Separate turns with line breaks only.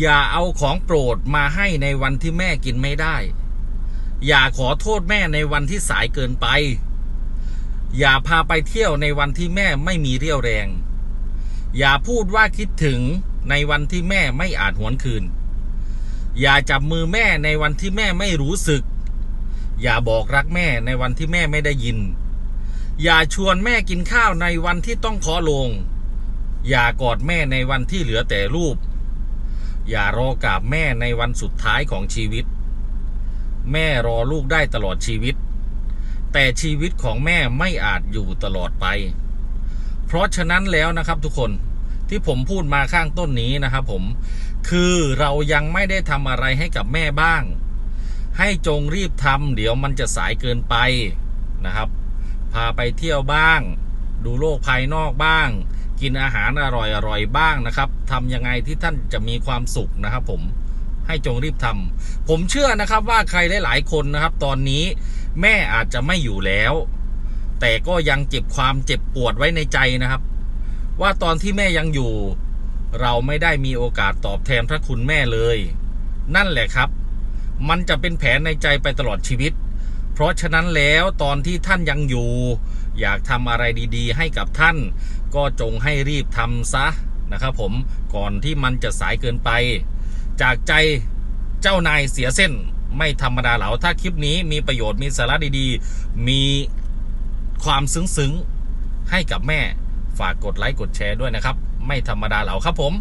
อย่าเอาของโปรดมาให้ในวันที่แม่กินไม่ได้ อย่าขอโทษแม่ในวันที่สายเกินไป อย่าพาไปเที่ยวในวันที่แม่ไม่มีเรี่ยวแรง อย่าพูดว่าคิดถึงในวันที่แม่ไม่อาจหวนคืน อย่าจับมือแม่ในวันที่แม่ไม่รู้สึก อย่าบอกรักแม่ในวันที่แม่ไม่ได้ยิน อย่าชวนแม่กินข้าวในวันที่ต้องขอลง อย่ากอดแม่ในวันที่เหลือแต่รูป อย่ารอกราบแม่ในวันสุดท้ายของชีวิต แม่รอลูกได้ตลอดชีวิต แต่ชีวิตของแม่ไม่อาจอยู่ตลอดไป เพราะฉะนั้นแล้วนะครับทุกคนที่ผมพูดมาข้างต้นนี้นะครับผมคือเรายังไม่ได้ทำอะไรให้กับแม่บ้าง ให้จงรีบทำเดี๋ยวมันจะสายเกินไปนะครับ พาไปเที่ยวบ้าง ดูโลกภายนอกบ้าง กินอาหารอร่อยๆบ้างนะครับทำยังไงที่ท่านจะมีความสุขนะครับ ผมให้จงรีบทำผมเชื่อนะครับว่าใครหลาย ๆ คนนะครับ ตอนนี้แม่อาจจะไม่อยู่แล้ว แต่ก็ยังเจ็บความเจ็บปวดไว้ในใจนะครับ ว่าตอนที่แม่ยังอยู่ เราไม่ได้มีโอกาสตอบแทนพระคุณแม่เลย นั่นแหละครับ มันจะเป็นแผลในใจไปตลอดชีวิต เพราะฉะนั้นแล้วตอนที่ท่านยังอยู่ อยากทำอะไรดีๆ ให้กับท่าน ก็จงให้รีบทำซะนะครับผมก่อนที่มันจะสายเกินไป จากใจเจ้านายเสียเส้นไม่ธรรมดาเหลาถ้าคลิปนี้มีประโยชน์มีสาระดีๆ มีความซึ้งๆให้กับแม่ฝากกดไลค์กดแชร์ด้วยนะครับ ไม่ธรรมดาเหลาครับผม